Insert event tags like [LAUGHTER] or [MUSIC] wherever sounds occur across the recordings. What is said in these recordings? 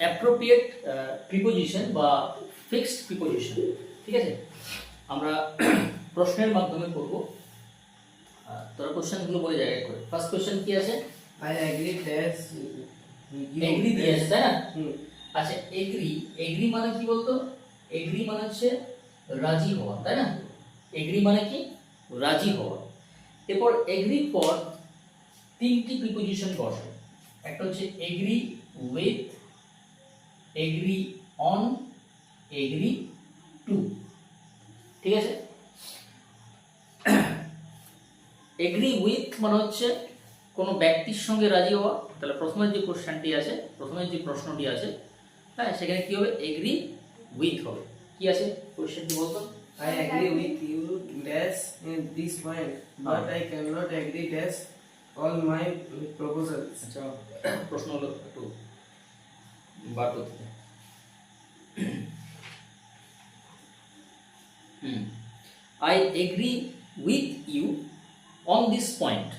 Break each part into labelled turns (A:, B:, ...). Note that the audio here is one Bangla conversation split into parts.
A: অ্যাপ্রোপ্রিয়েট প্রিপোজিশন বা ফিক্সড প্রিপোজিশন ঠিক আছে? আমরা [CLEARS THROAT] প্রশ্নের মাধ্যমে করব তোরা কোশ্চেনগুলো বলে জায়গায় করে। ফার্স্ট কোশ্চেন কি আছে?
B: Agree dash you
A: এগ্রি দিয়ে তাই না? আচ্ছা এগ্রি এগ্রি মানে কি বলতো? এগ্রি মানে হচ্ছে রাজি হওয়া তাই না? এগ্রি মানে কি? রাজি হওয়া। এরপর এগ্রির পর তিনটি প্রিপোজিশন বসে একটা হচ্ছে agree with agree on agree to ঠিক আছে? এগ্রি উইথ মানে হচ্ছে কোনো ব্যক্তির সঙ্গে রাজি হওয়া। তাহলে প্রথমে যে কোশ্চেনটি আছে প্রথমে যে প্রশ্নটি আছে হ্যাঁ সেখানে কি হবে? এগ্রি উইথ হবে। কি আছে কোশ্চেনটি বলতো?
B: I agree with you dash in this point but I cannot agree dash all my proposals.
A: আচ্ছা প্রশ্ন হলো একটু বার করতে হুম। I agree with you on this point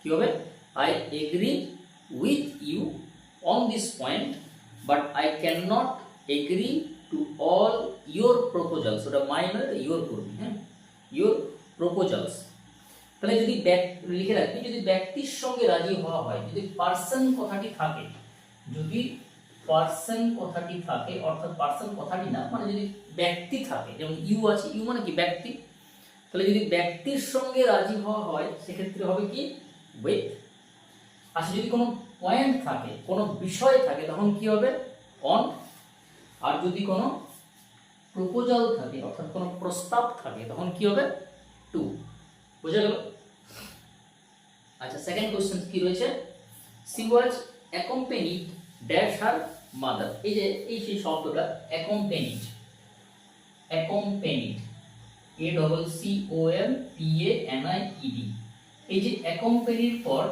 A: কি হবে? I agree with you on this point but I can not agree to all your proposals ওটা মাই নয় ইয়োর করবি হ্যাঁ ইয়োর প্রপোজালস তাহলে যদি ব্যক- লিখে রাখবি যদি ব্যক্তির সঙ্গে রাজি হওয়া হয়, যদি পার্সন কথাটি থাকে, যদি পার্সন কথাটি থাকে, অর্থাৎ পার্সন কথাটি না মানে যদি ব্যক্তি থাকে, যেমন ইউ আছে ইউ মানে কি? ব্যক্তি। তাহলে যদি ব্যক্তির সঙ্গে রাজি হওয়া হয়, সেক্ষেত্রে হবে কি? উইথ আচ্ছা যদি কোনো পয়েন্ট থাকে, কোনো বিষয় থাকে, তখন কি হবে? অন আর যদি কোনো প্রপোজাল থাকে, অর্থাৎ কোনো প্রস্তাব থাকে, তখন কি হবে? টু বুঝে গেল? আচ্ছা সেকেন্ড কোশ্চেন কি রয়েছে? She was accompanied dash her mother এই যে এই সেই শব্দটা accompanied accompanied A double C O M P A N I E D এই যে অ্যাকম্পেনির পর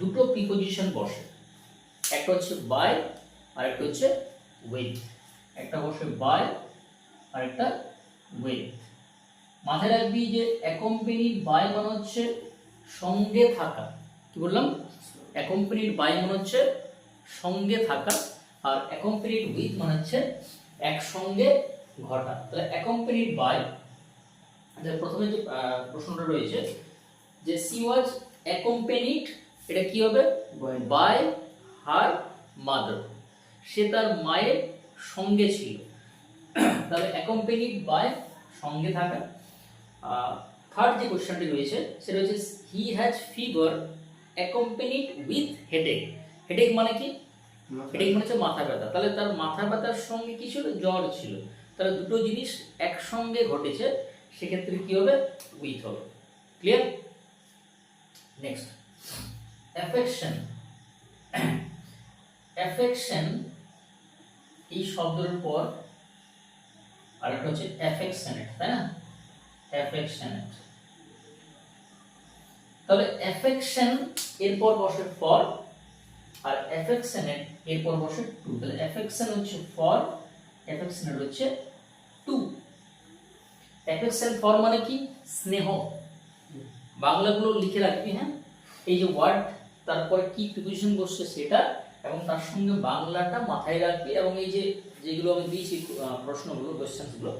A: দুটো প্রিপোজিশন বসে। একটা হচ্ছে বাই আর একটা হচ্ছে উইথ একটা বসে বাই আর একটা উইথ মাথায় রাখবি যে অ্যাকম্পেনিড বাই মানে হচ্ছে সঙ্গে থাকা। কি বললাম? অ্যাকম্পেনিড বাই মানে হচ্ছে সঙ্গে থাকা। আর অ্যাকম্পেনিড উইথ মানে হচ্ছে একসঙ্গে ঘটা তাহলে অ্যাকম্পেনিড বাই প্রথমে যে প্রশ্নটা রয়েছে যে সি ওয়াজ অ্যাকম্পেনিড এটা কি হবে? বাই হার মাদার সে তার মায়ের সঙ্গে ছিল। তাহলে অ্যাকম্পেনিড বাই সঙ্গে থাকা। থার্ড যে কোশ্চেনটি রয়েছে, সেটা হচ্ছে he has fever accompanied with headache headache মানে কি? হেডেক মানে হচ্ছে মাথা ব্যথা। তাহলে তার মাথা ব্যথার সঙ্গে কি ছিল? জ্বর ছিল। তাহলে দুটো জিনিস একসঙ্গে ঘটেছে, সেক্ষেত্রে কি হবে? উইথ হবে। ক্লিয়ার নেক্সট অ্যাফেকশন অ্যাফেকশন এই শব্দের পর আরেকটা হচ্ছে অ্যাফেকশনেট তাই না? অ্যাফেকশনেট তাহলে অ্যাফেকশন এরপর বসে ফর আর অ্যাফেকশনেট এরপর বসে। টু তাহলে অ্যাফেকশন হচ্ছে ফর অ্যাফেকশনেট হচ্ছে টু অ্যাফেকশন ফর মানে কি? স্নেহ। বাংলাগুলো লিখে রাখবি হ্যাঁ? এই যে ওয়ার্ড তারপরে কি প্রিপোজিশন বসছে সেটা এবং তার সঙ্গে বাংলাটা মাথায় রাখবি এবং এই যে যেগুলো আমি দিয়েছি প্রশ্নগুলো কোয়েশ্চেন্সগুলো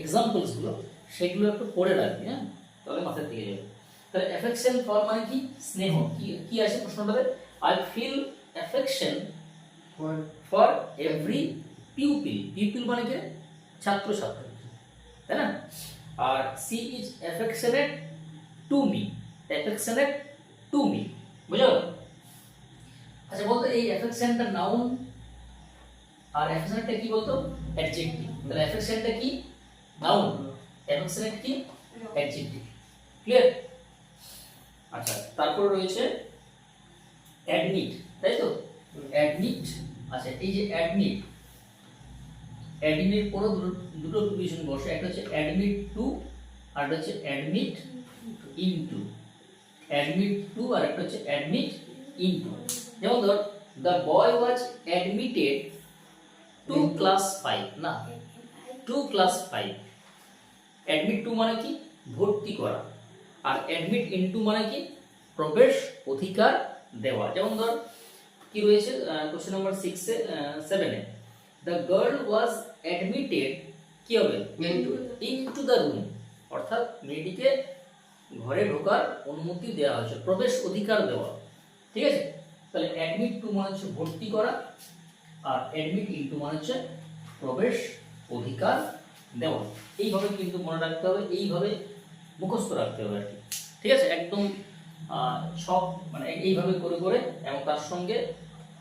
A: এক্সাম্পলসগুলো সেগুলো একটু পড়ে রাখবি হ্যাঁ? তাহলে মাথায় থেকে যাবে। তাহলে অ্যাফেকশন ফর মানে কি? স্নেহ। কি কি আছে প্রশ্নটাতে? I feel affection for every pupil pupil মানে কি? ছাত্র ছাত্রী তাই না? আর she is affectionate to me affectionate to me বুঝো আচ্ছা বলতো এই অ্যাফেকশনটা নাউন আর অ্যাফেকশনেটটা কি বলতো? অ্যাডজেক্টিভ তাহলে অ্যাফেকশনটা কি? নাউন অ্যাফেকশনেট কি? অ্যাডজেক্টিভ ক্লিয়ার আচ্ছা তারপর রয়েছে অ্যাডমিট তাই তো? অ্যাডমিট আচ্ছা এই যে অ্যাডমিট অ্যাডমিট পরও দুটো দুটো ডিভিশন বসে একটা হচ্ছে অ্যাডমিট টু আর একটা হচ্ছে অ্যাডমিট ইনটু অ্যাডমিট টু আর একটা হচ্ছে অ্যাডমিট ইনটু যেমন ধর the boy was admitted to class five না to class five admit to মানে কি? ভর্তি করা। আর অ্যাডমিট ইনটু মানে কি? প্রবেশ অধিকার দেওয়া। যেমন ধর কি রয়েছে? কোশ্চেন নাম্বার সিক্সে সেভেনে দ্য গার্ল ওয়াজ অ্যাডমিটেড কি হবে. ইনটু দ্য রুম অর্থাৎ মেয়েটিকে ঘরে ঢোকার অনুমতি দেওয়া হয়েছে প্রবেশ অধিকার দেওয়া। ঠিক আছে? তাহলে অ্যাডমিট টু মানে হচ্ছে ভর্তি করা আর অ্যাডমিট ইনটু মানে হচ্ছে প্রবেশ অধিকার দেওয়া। এইভাবে কিন্তু মনে রাখতে হবে এইভাবে মুখস্থ রাখতে হবে আর কি। ঠিক আছে? একদম সব মানে এইভাবে করে করে এবং তার সঙ্গে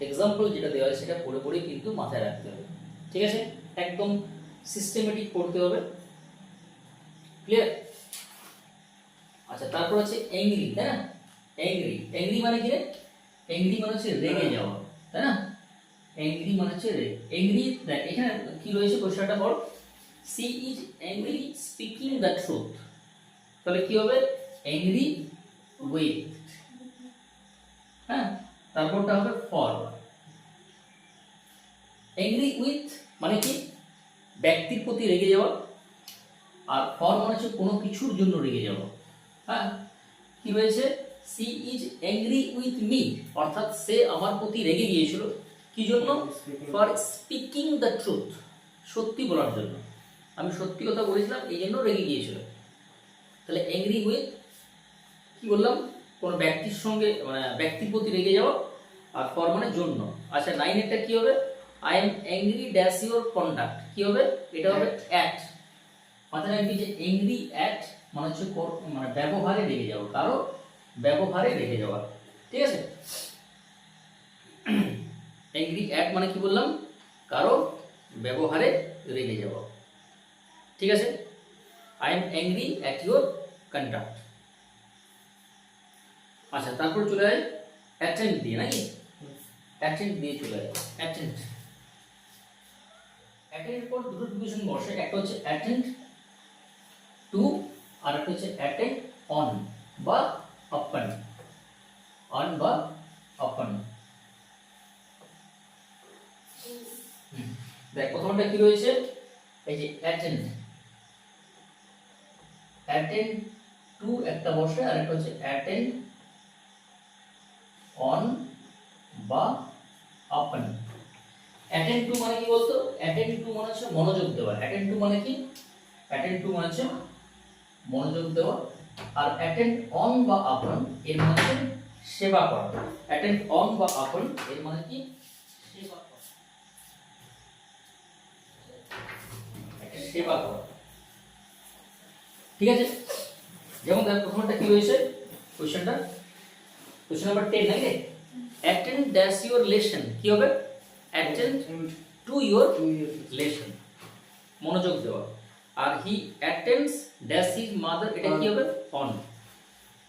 A: এক্সাম্পল যেটা দেওয়া হয় সেটা পড়ে পড়ে কিন্তু মাথায় রাখতে হবে। ঠিক আছে? একদম সিস্টেমেটিক পড়তে হবে। ক্লিয়ার আচ্ছা তারপর হচ্ছে অ্যাংরি তাই না? অ্যাংরি অ্যাংরি মানে কি রে? অ্যাংরি মানে হচ্ছে রেগে যাওয়া তাই না? অ্যাংরি মানে হচ্ছে রে অ্যাংরি দেখ এখানে কি রয়েছে কোশ্চেনটা পড়। She is angry speaking the truth তাহলে কি হবে? অ্যাংরি উইথ হ্যাঁ? তারপরটা হবে ফর অ্যাংরি উইথ মানে কি? ব্যক্তির প্রতি রেগে যাওয়া। আর ফর মানে হচ্ছে কোনো কিছুর জন্য রেগে যাওয়া। হ্যাঁ? কি হয়েছে? She is angry with me অর্থাৎ সে আমার প্রতি রেগে গিয়েছিল। কি জন্য? ফর স্পিকিং দ্য ট্রুথ সত্যি বলার জন্য। আমি সত্যি কথা বলেছিলাম, এই জন্য রেগে গিয়েছিল। তাহলে অ্যাংরি উইথ কি বললাম? কোনো ব্যক্তির সঙ্গে মানে ব্যক্তির প্রতি রেগে যাওয়া আর ফর মানে জন্য। আচ্ছা নাইনেরটা কি হবে? I am angry dash your conduct কি হবে? এটা হবে অ্যাট মাথায় রাখবি যে অ্যাংরি অ্যাট মানে হচ্ছে মানে ব্যবহারে রেগে যাওয়া। কারও ব্যবহারে রেগে যাওয়া। ঠিক আছে? অ্যাংরি অ্যাট মানে কি বললাম? কারও ব্যবহারে রেগে যাওয়া। ঠিক আছে? I am angry at your conduct আচ্ছা তারপর চলে যায় অ্যাটেন্ড দিয়ে, নাকি? অ্যাটেন্ড দিয়ে চলে যায় অ্যাটেন্ড অ্যাটেন্ড পর দুটো ডিভিশন বসে, একটা হচ্ছে অ্যাটেন্ড টু আর একটা হচ্ছে অ্যাটেন্ড অন বা অপন অন বা অপন দেখ প্রথমটা কি রয়েছে? এই যে অ্যাটেন্ড অ্যাটেন্ড টু একটা বসে, আর একটা হচ্ছে অ্যাটেন্ড অন বা অপন অ্যাটেন্ড টু মানে কি বলতো? অ্যাটেন্ড টু মানে হচ্ছে মনোযোগ দেওয়া। অ্যাটেন্ড টু মানে কি? অ্যাটেন্ড টু মানে হচ্ছে মনোযোগ দেওয়া। আর অ্যাটেন্ড অন বা আপন এর মানে সেবা করা। অ্যাটেন্ড অন বা আপন এর মানে কি? সেবা করা। সেবা করা। ঠিক আছে? যেমন দেখ, প্রথমটা কি হয়েছে? কোশ্চেনটা কোশ্চেন নাম্বার টেন নাকি অ্যাটেন্ড ড্যাশ ইউর লেসন কি হবে অ্যাটেন্ড টু ইউর লেসন মনোযোগ দেওয়া আর he attends dash his mother এটা কি হবে অন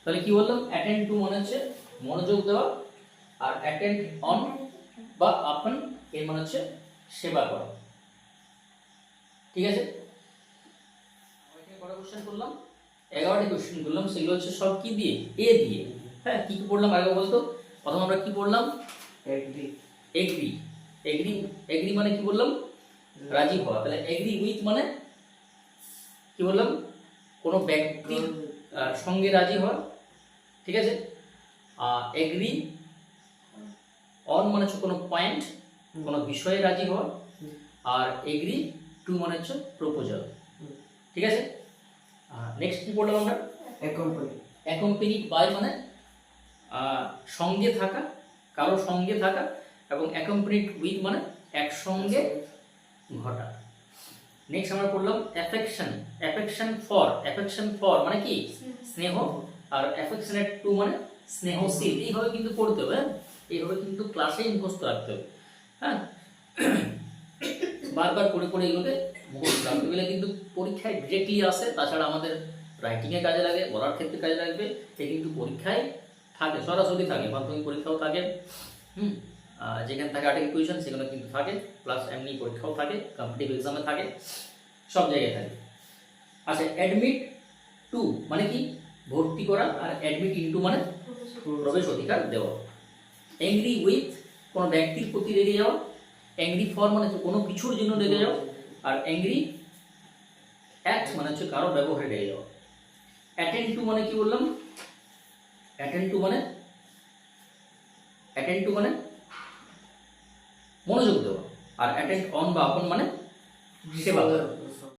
A: তাহলে কি বললাম? অ্যাটেন্ড টু মানে হচ্ছে মনোযোগ দেওয়া। আর অ্যাটেন্ড অন বা আপন এর মানে হচ্ছে সেবা করা। ঠিক আছে? কটা কোশ্চেন করলাম? এগারোটি কোশ্চেন করলাম। সেগুলো হচ্ছে সব কি দিয়ে? এ দিয়ে। হ্যাঁ কি কি পড়লাম আগে বলতো? প্রথম আমরা কি পড়লাম?
B: Agree.
A: এগ্রি এগ্রি এগ্রি মানে কি বললাম? রাজি হওয়া। তাহলে এগ্রি উইথ মানে কি বললাম? কোনো ব্যক্তির সঙ্গে রাজি হওয়া। ঠিক আছে? আর এগ্রি অন মানে হচ্ছে কোনো পয়েন্ট কোনো বিষয়ে রাজি হওয়া। আর এগ্রি টু মানে হচ্ছে প্রপোজাল ঠিক আছে? নেক্সট কি পড়লাম আমরা?
B: Accompany.
A: অ্যাকম্পানিড বাই মানে সঙ্গে থাকা, কারও সঙ্গে থাকা এবং অ্যাকম্পানিড উইথ মানে একসঙ্গে ঘটা। নেক্সট আমরা পড়লাম affection affection for affection for মানে কি? স্নেহ। আর অ্যাফেকশনেট টু মানে স্নেহশীল। এইভাবে কিন্তু পড়তে হবে হ্যাঁ? এইভাবে কিন্তু ক্লাসেই মুখস্থ রাখতে হবে হ্যাঁ? বারবার করে করে এগুলোকে মুখস্থ রাখতে গেলে কিন্তু পরীক্ষায় ডিরেক্টলি আসে, তাছাড়া আমাদের রাইটিংয়ে কাজে লাগে, বলার ক্ষেত্রে কাজে লাগবে। সে কিন্তু পরীক্ষায় থাকে, সরাসরি থাকে, মাধ্যমিক পরীক্ষাও থাকে, হুম যেখানে থাকে আর্টিকেল কুইশন সেখানে কিন্তু থাকে প্লাস এমনি পরীক্ষাও থাকে কম্পিটিভ এক্সামে থাকে, সব জায়গায় থাকে। আচ্ছা অ্যাডমিট টু মানে কি? ভর্তি করা আর অ্যাডমিট ইনটু মানে প্রবেশ অধিকার দেওয়া। অ্যাংরি উইথ কোনো ব্যক্তির প্রতি রেগে যাওয়া অ্যাংরি ফর মানে কোনো কিছুর জন্য রেগে যাওয়া, আর অ্যাংরি অ্যাট মানে হচ্ছে কারও ব্যবহারে রেগে যাওয়া। অ্যাটেন্ড টু মানে কি বললাম? অ্যাটেন্ড টু মানে? অ্যাটেন্ড টু মানে? মনোযোগ দেওয়া। আর অ্যাটেন্ড অন বা আপন মানে সেবা